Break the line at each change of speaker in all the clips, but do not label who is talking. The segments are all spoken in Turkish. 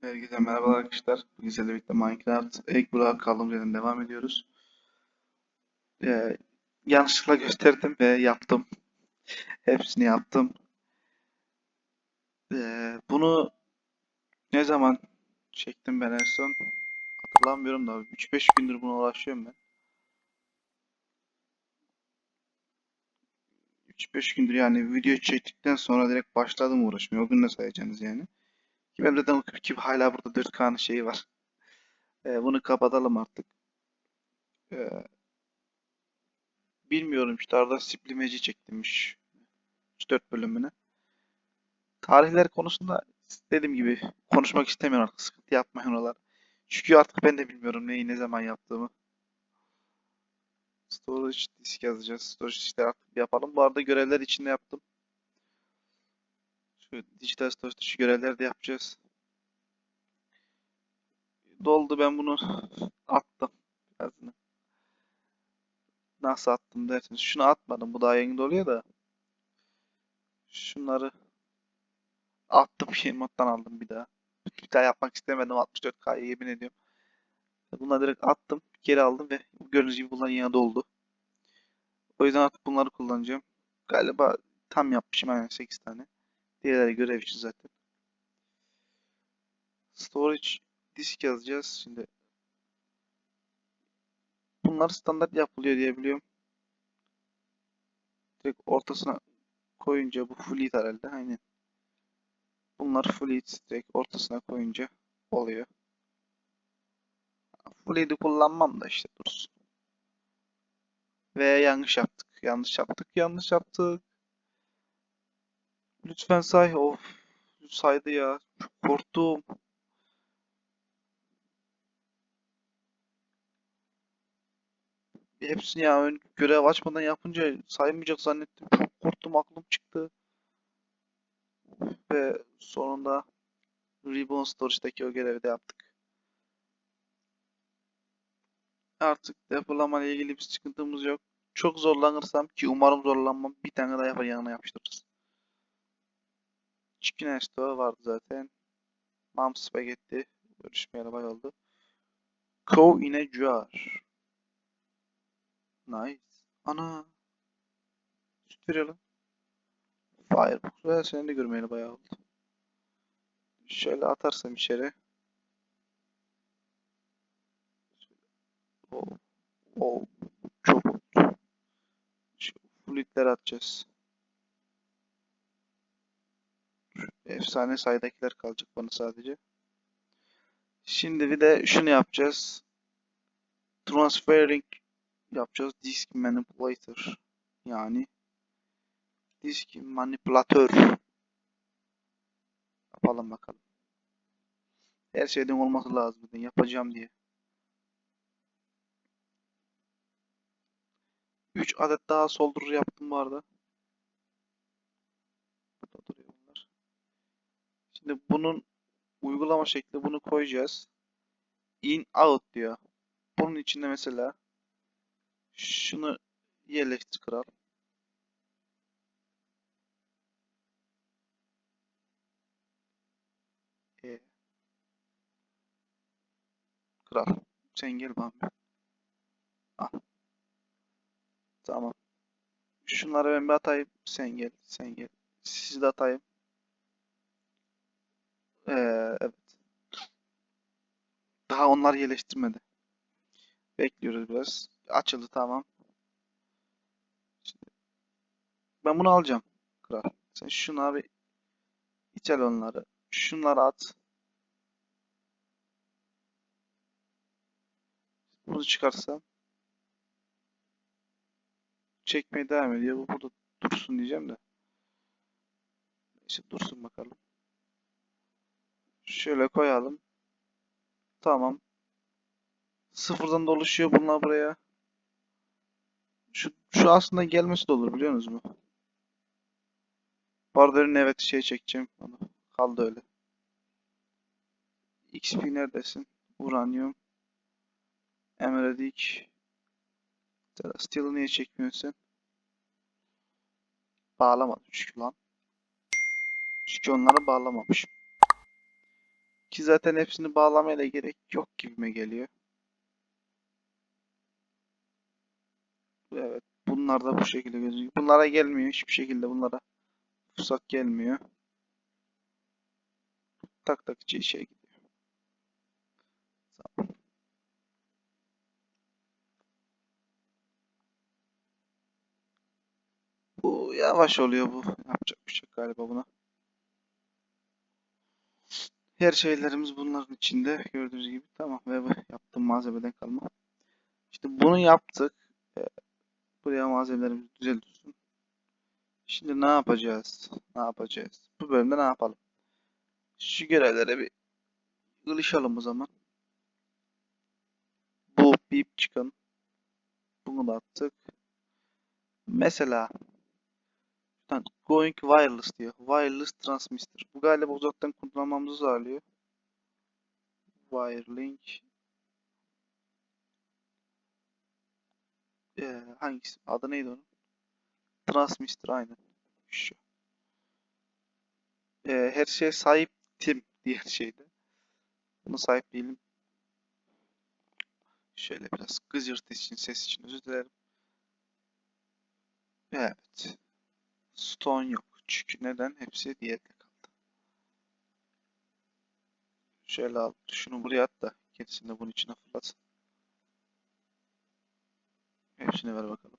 Herkese merhaba arkadaşlar. Bugün sizlerle birlikte Minecraft ilk bloğa kaldığımız yerden devam ediyoruz. Ee, yanlışlıkla gösterdim ve yaptım. Hepsini yaptım. Ee, bunu ne zaman çektim ben en son? Hatırlamıyorum da 3-5 gündür buna uğraşıyorum ben. 3-5 gündür yani video çektikten sonra direkt başladım uğraşmaya. O gün ne sayacaksınız yani? Ki benim zaten o gibi hala burada 4K'nın şeyi var. Ee, bunu kapatalım artık. Ee, bilmiyorum işte arada Splimeci çektirmiş. 3-4 bölümünü. Tarihler konusunda dediğim gibi konuşmak istemiyorum artık. Sıkıntı yapmayın oralar. Çünkü artık ben de bilmiyorum neyi ne zaman yaptığımı. Storage disk yazacağız. Storage diskleri artık yapalım. Bu arada görevler içinde yaptım. Dijital storage dışı görevleri de yapacağız. Doldu ben bunu attım. Birazını. Nasıl attım dersiniz. Şunu atmadım. Bu daha yeni doluyor da. Şunları attım. Şey moddan aldım bir daha. Bir daha yapmak istemedim. 64K'ya yemin ediyorum. Bunları direkt attım. Geri aldım ve gördüğünüz gibi bunlar yine doldu. O yüzden artık bunları kullanacağım. Galiba tam yapmışım aynen 8 tane. Diğerleri görev için zaten. Storage disk yazacağız. Şimdi bunlar standart yapılıyor diye biliyorum. Direkt ortasına koyunca bu fleet herhalde. Aynen. Bunlar fleet direkt ortasına koyunca oluyor. Fleet'i kullanmam da işte dursun. Ve yanlış yaptık. Yanlış yaptık. Yanlış yaptık. Lütfen say. Of. Saydı ya. Çok korktum. Hepsini ya ön görev açmadan yapınca saymayacak zannettim. Çok korktum aklım çıktı. Ve sonunda Ribbon Storage'daki o görevi de yaptık. Artık depolama ile ilgili bir sıkıntımız yok. Çok zorlanırsam ki umarım zorlanmam bir tane daha yapar yanına yapıştırırız. Chicken Esto vardı zaten. Mom Spaghetti. Görüşmeyeli bay oldu. Cow in a jar. Nice. Ana. Süt veriyor lan. Firebox ve seni de görmeyeli bayağı oldu. Şöyle atarsam içeri. O, o çok oldu. Şu fluidler atacağız. Şu efsane sayıdakiler kalacak bana sadece. Şimdi bir de şunu yapacağız. Transferring yapacağız. Disk manipulator. Yani disk manipülatör. Yapalım bakalım. Her şeyden olması lazım. Yapacağım diye. 3 adet daha solder yaptım bu arada. Burada duruyor bunlar. Şimdi bunun uygulama şekli bunu koyacağız. In out diyor. Bunun içinde mesela şunu yerleştir kral. E. Kral. Sen gel bana. Al. Tamam. Şunları ben bir atayım. Sen gel. Sen gel. Sizi de atayım. Ee, evet. Daha onlar yerleştirmedi. Bekliyoruz biraz. Açıldı tamam. Şimdi ben bunu alacağım. Kral. Sen şunu abi içel onları. Şunları at. Bunu çıkarsam çekmeye devam ediyor. Bu burada dursun diyeceğim de. İşte dursun bakalım. Şöyle koyalım. Tamam. Sıfırdan da oluşuyor bunlar buraya. Şu, şu aslında gelmesi de olur biliyor musunuz mu? Ürün evet şey çekeceğim. Onu. Kaldı öyle. XP neredesin? Uranyum. Emeraldik. Steel'ı niye çekmiyorsun sen? Bağlamadım çünkü lan. Çünkü onları bağlamamışım. Ki zaten hepsini bağlamaya da gerek yok gibime geliyor. Evet. Bunlar da bu şekilde gözüküyor. Bunlara gelmiyor. Hiçbir şekilde bunlara fırsat gelmiyor. Tak tak içi işe gidiyor. Tamam. Bu yavaş oluyor bu. Yapacak bir şey galiba buna. Her şeylerimiz bunların içinde. Gördüğünüz gibi tamam ve yaptığım malzemeden kalma. İşte bunu yaptık. Buraya malzemelerimiz güzel dursun. Şimdi ne yapacağız? Ne yapacağız? Bu bölümde ne yapalım? Şu görevlere bir ılışalım o zaman. Bu bip çıkın. Bunu da attık. Mesela going wireless diyor. Wireless transmitter. Bu galiba uzaktan kullanmamızı sağlıyor. Wirelink. Ee, hangisi? Adı neydi onun? Transmitter aynen. Şu. Ee, her şeye sahip tim diğer şeyde. Buna sahip değilim. Şöyle biraz gıcırt için, ses için özür dilerim. Evet. Stone yok. Çünkü neden? Hepsi diğerde kaldı. Şöyle al. Şunu buraya at da gerisini de bunun içine fırlat. Hepsini ver bakalım.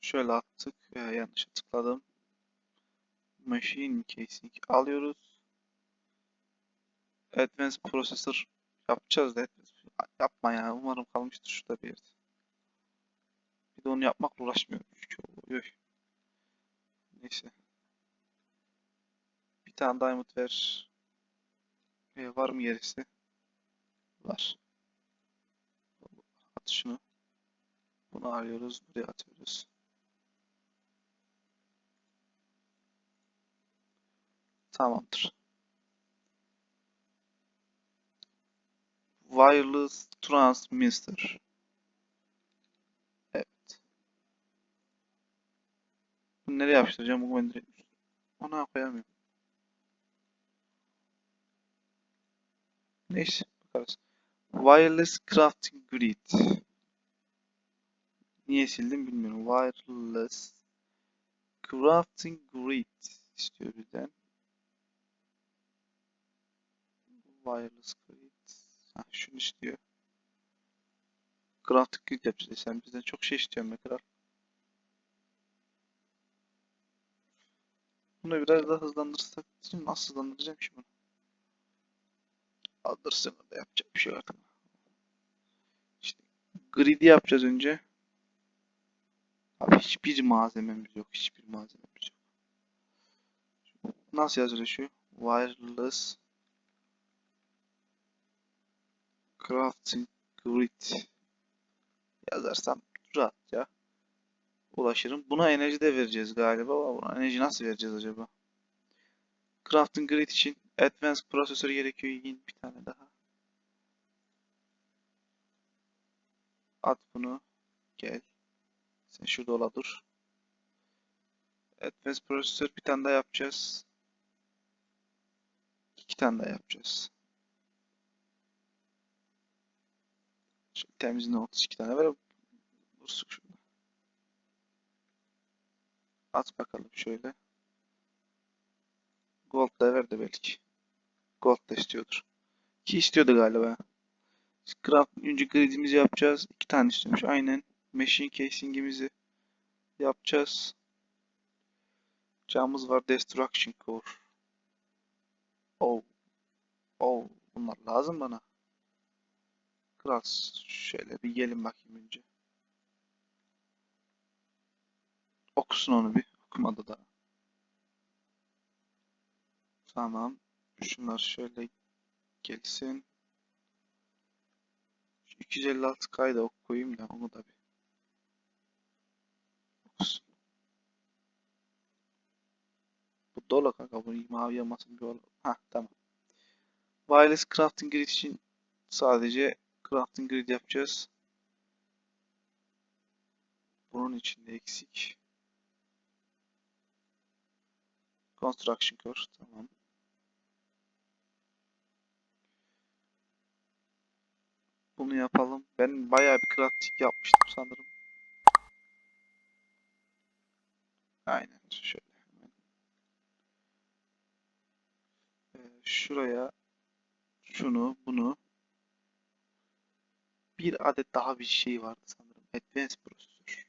Şöyle attık. Ee, yanlış tıkladım. Machine casing alıyoruz. Advanced Processor yapacağız da yapma ya. Umarım kalmıştır şurada bir yerde. Bir de onu yapmakla uğraşmıyorum. Neyse. Tane diamond ver. Ee, var mı gerisi? Var. At şunu. Bunu arıyoruz. Buraya atıyoruz. Tamamdır. Wireless transmitter. Evet. Bunu nereye yapıştıracağım? Bu ben direkt ona koyamıyorum. Neyse bakarız. Wireless crafting grid. Niye sildim bilmiyorum. Wireless crafting grid istiyor bizden. Wireless grid. Heh, şunu istiyor. Crafting grid yapacağız. Sen bizden çok şey istiyorsun kral. Bunu biraz daha hızlandırırsak. Şimdi nasıl hızlandıracağım ki bunu? Aldırsın da yapacak bir şey yok. İşte grid'i yapacağız önce. Abi hiçbir malzememiz yok. Hiçbir malzememiz yok. Nasıl yazılıyor şu? Wireless Crafting Grid yazarsam rahat ya ulaşırım. Buna enerji de vereceğiz galiba. Buna enerji nasıl vereceğiz acaba? Crafting Grid için Advanced prosesör gerekiyor. Yine bir tane daha. At bunu. Gel. Sen şurada ola dur. Advanced prosesör bir tane daha yapacağız. İki tane daha yapacağız. Şöyle temizliğine 32 tane ver. Dursun şurada. At bakalım şöyle. Gold da ver de belki. Gold da istiyordur. Ki istiyordu galiba. Craft önce gridimizi yapacağız. İki tane istiyormuş. Aynen. Machine casing'imizi yapacağız. Camımız var. Destruction core. Oh. Oh. Bunlar lazım bana. Kral şöyle bir gelin bakayım önce. Okusun onu bir. Okumadı da. Tamam. Şunlar şöyle gelsin. Şu 256K'yı da ok koyayım da onu da bir okusun. Bu dolu kanka. Bu mavi yamasın bir. Hah tamam. Wireless Crafting Grid için sadece Crafting Grid yapacağız. Bunun içinde eksik. Construction core. Tamam. Bunu yapalım. Ben bayağı bir crafting yapmıştım sanırım. Aynen şöyle. Ee, şuraya şunu bunu bir adet daha bir şey vardı sanırım. Advanced Processor.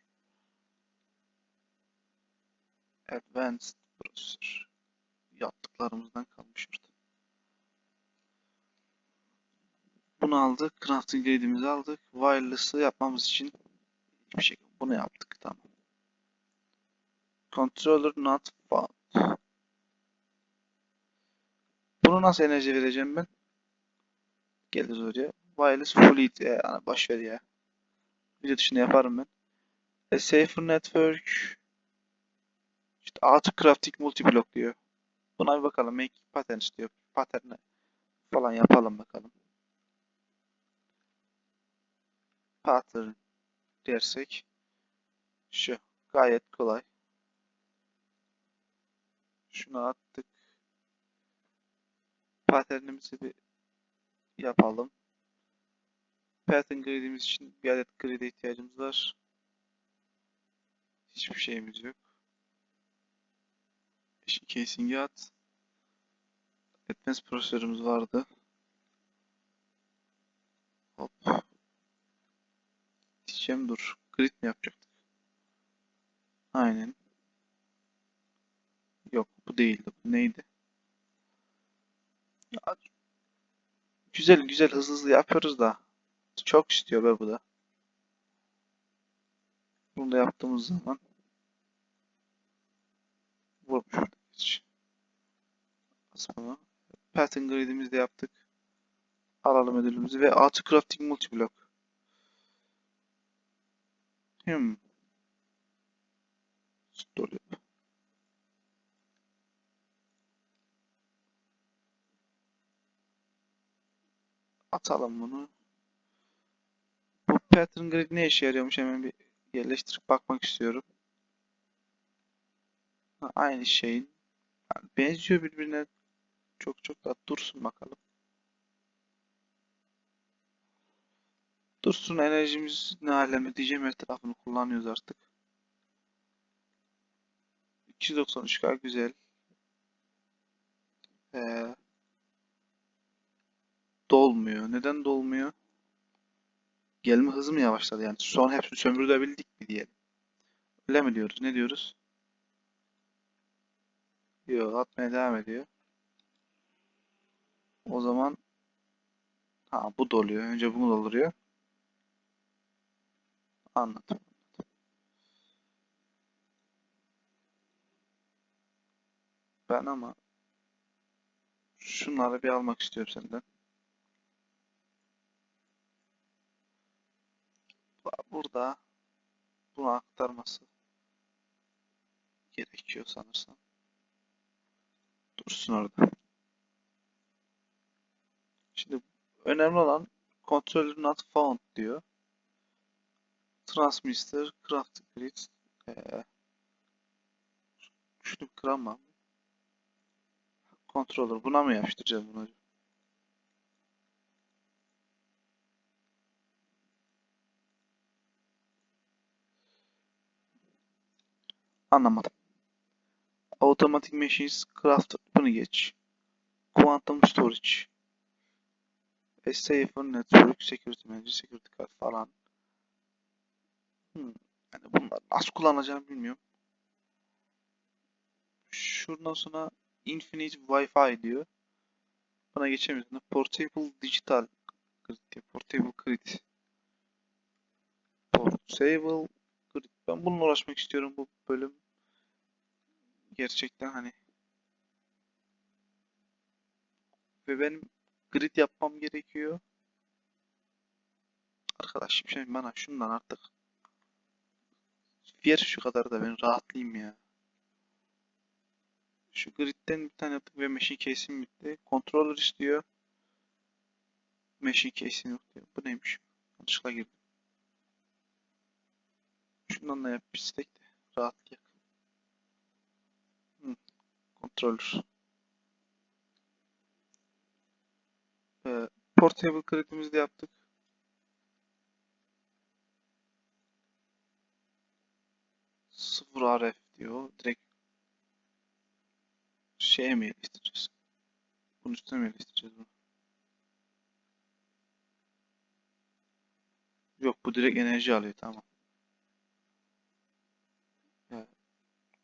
Advanced Processor. Yaptıklarımızdan kalmış orada. Bunu aldık. Crafting grade'imizi aldık. Wireless'ı yapmamız için hiçbir şey bunu yaptık. Tamam. Controller not found. Bunu nasıl enerji vereceğim ben? Gelir oraya. Wireless Fleet. E, ana boş ver ya. Video dışında yaparım ben. A safer network. İşte auto crafting multiblock diyor. Buna bir bakalım. Make patterns diyor. Pattern'ı falan yapalım bakalım. Pattern dersek şu gayet kolay. Şunu attık. Pattern'imizi bir yapalım. Pattern grid'imiz için bir adet grid'e ihtiyacımız var. Hiçbir şeyimiz yok. Machine casing'i at. Advanced prosesörümüz vardı. Hop. Diyeceğim dur. Grid mi yapacaktık? Aynen. Yok bu değildi. Bu neydi? Ya, güzel güzel hızlı hızlı yapıyoruz da. Çok istiyor be bu da. Bunu da yaptığımız zaman Vur şurada geç. Asmalı. Pattern grid'imizi de yaptık. Alalım ödülümüzü ve auto crafting multiblock. Hmm. Store yap. Atalım bunu. Bu pattern grid ne işe yarıyormuş hemen bir yerleştirip bakmak istiyorum. Ha, aynı şeyin. Benziyor birbirine. Çok çok da dursun bakalım. Dursun enerjimiz ne aleme diyeceğim her tarafını kullanıyoruz artık. 293K güzel. Ee, dolmuyor. Neden dolmuyor? Gelme hızı mı yavaşladı yani? Son hepsini sömürebildik mi diyelim. Öyle mi diyoruz? Ne diyoruz? Yok atmaya devam ediyor. O zaman ha bu doluyor. Önce bunu dolduruyor. Anladım. Ben ama şunları bir almak istiyorum senden. Burada bunu aktarması gerekiyor sanırsam. Dursun orada. Şimdi önemli olan controller not found diyor. Transmitter, craft grid. Ee, kıramam. Controller buna mı yapıştıracağız bunu? Anlamadım. Automatic Machines Craft bunu geç. Quantum Storage. Safer Network Security Manager Security Card falan. Hmm. Yani bunları nasıl kullanacağımı bilmiyorum. Şuradan sonra Infinite Wi-Fi diyor. Buna geçemiyoruz. Portable Digital Grid. Portable Grid. Portable Grid. Ben bununla uğraşmak istiyorum bu bölüm. Gerçekten hani. Ve benim grid yapmam gerekiyor. Arkadaşım şimdi bana şundan artık ver şu kadar da ben rahatlayayım ya. Şu gridden bir tane yaptık ve machine case'im bitti. Controller istiyor. Machine case'im yok diyor. Bu neymiş? Yanlışlıkla girdim. Şundan da yap bir stack de rahat yak. Hı. Controller. Ee, portable kredimizi de yaptık. Sıfır RF diyor. Direkt şeye mi yerleştireceğiz? Bunun üstüne mi yerleştireceğiz bunu? Yok bu direkt enerji alıyor tamam.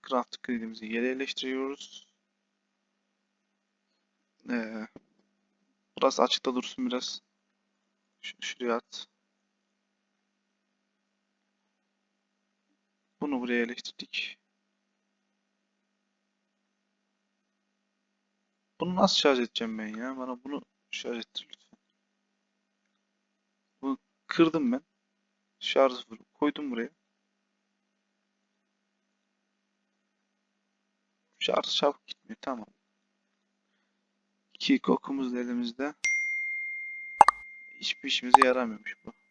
Craft gridimizi yere yerleştiriyoruz. Ee, burası açıkta dursun biraz. Şu, şuraya at. Bunu buraya yerleştirdik. Bunu nasıl şarj edeceğim ben ya? Bana bunu şarj ettir lütfen. Bunu kırdım ben. Şarj koydum buraya. Şarj çabuk gitmiyor. Tamam. İki kokumuz elimizde. Hiçbir işimize yaramıyormuş bu.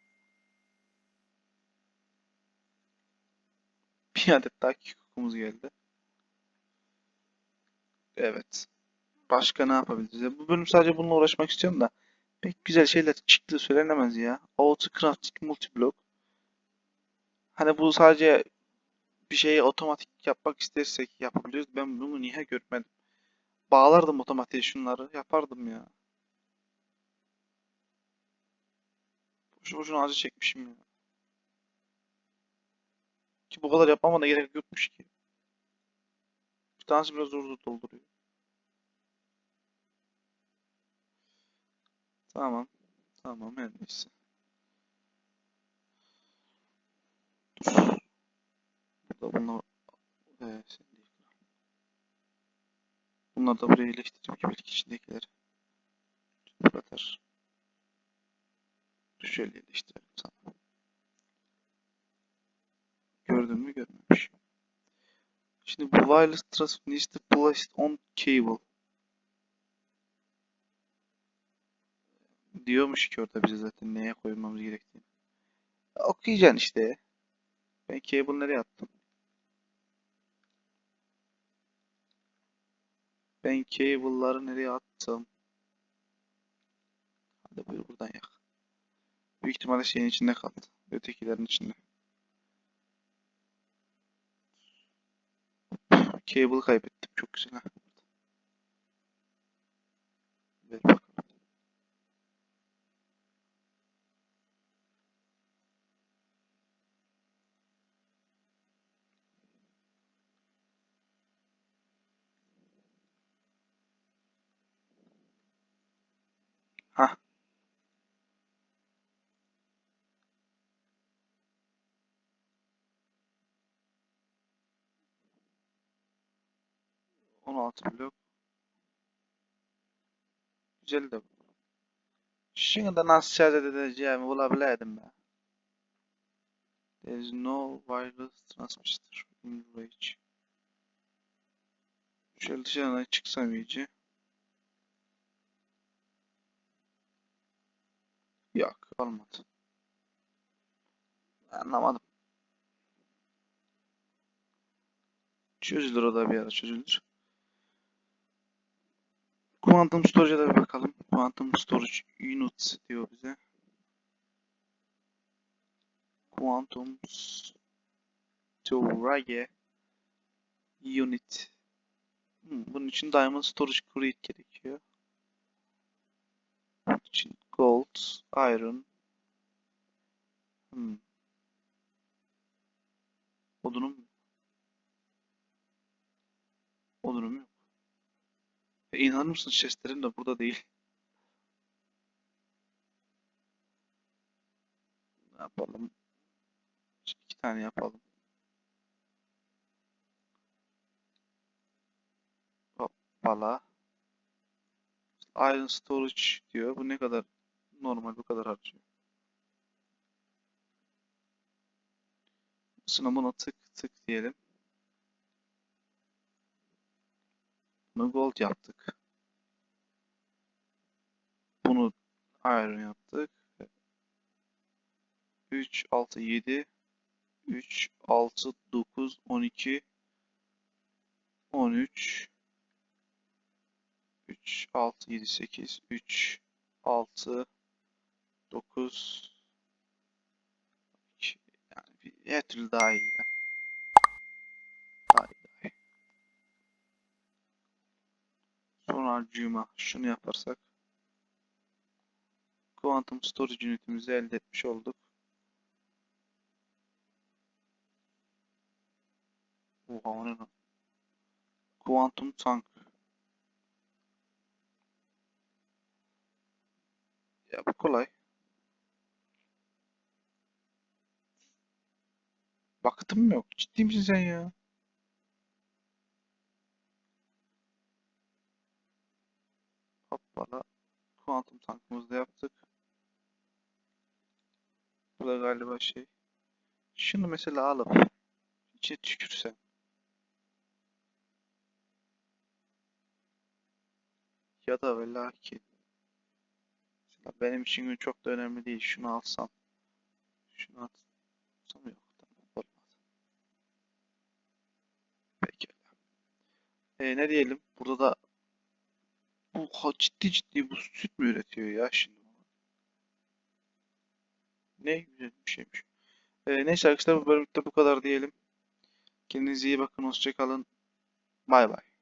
Bir adet daha iki kokumuz geldi. Evet. Başka ne yapabiliriz? ya? Bu bölüm sadece bununla uğraşmak istiyorum da pek güzel şeyler çıktığı söylenemez ya. Autocraft Multiblock. Hani bu sadece bir şeyi otomatik yapmak istersek yapabiliyoruz. Ben bunu niye görmedim? Bağlardım otomatiğe şunları. Yapardım ya. Boşu boşuna acı çekmişim ya. Ki bu kadar yapmama da gerek yokmuş ki. Bir tanesi biraz zor dolduruyor. Tamam. Tamam her neyse. Dur. Burada bunlar ee, sen değil. Bunları da buraya yerleştireyim ki bilgi içindekileri. Fırlatar. Şöyle yerleştirelim sana. Gördün mü görmemiş. Şimdi bu wireless to placed on cable. Diyormuş ki orada bize zaten neye koymamız gerektiğini. Okuyacaksın işte. Ben cable nereye attım? Ben cable'ları nereye attım? Hadi buyur buradan yak. Büyük ihtimalle şeyin içinde kaldı. Ötekilerin içinde. Cable kaybettim. Çok güzel. Ver bakalım. 16 blok. Güzeldi bu. Şimdi de nasıl şarj edeceğimi bulabilirdim ben. There is no wireless transmitter in reach. Şöyle dışarıdan çıksam iyice. Yok olmadı. Anlamadım. Çözülür o da bir ara çözülür. Quantum Storage'a da bir bakalım. Quantum Storage Unit diyor bize. Quantum Storage Unit. Hmm, bunun için Diamond Storage Create gerekiyor. Bunun için Gold, Iron. Hmm. Odunum Odunum yok. E, inanır mısın chestlerim de burada değil. Ne yapalım? İki tane yapalım. Hoppala. Iron Storage diyor. Bu ne kadar normal bu kadar harcıyor. Sonra buna tık tık diyelim. Bunu gold yaptık. Bunu iron yaptık. 3, 6, 7, 3, 6, 9, 12, 13, 3, 6, 7, 8, 3, 6, 9, 2. Yani bir- türlü daha iyi ya. Daha iyi, daha iyi. Sonracığıma şunu yaparsak Quantum Storage Unit'imizi elde etmiş olduk. Oha ne lan? Quantum Tank. Ya bu kolay. Vaktim mi yok? Ciddi misin sen ya? Hoppala. Quantum tankımızı da yaptık. Bu da galiba şey. Şunu mesela alıp içine tükürsem. Ya da ve lakin. Benim için gün çok da önemli değil. Şunu alsam. Şunu atsam yok. Tamam olmaz. Peki. E, ne diyelim? Burada da bu ciddi ciddi bu süt mü üretiyor ya şimdi? Ne güzel bir şeymiş. E, neyse arkadaşlar bu bölümde bu kadar diyelim. Kendinize iyi bakın. Hoşça kalın. Bay bay.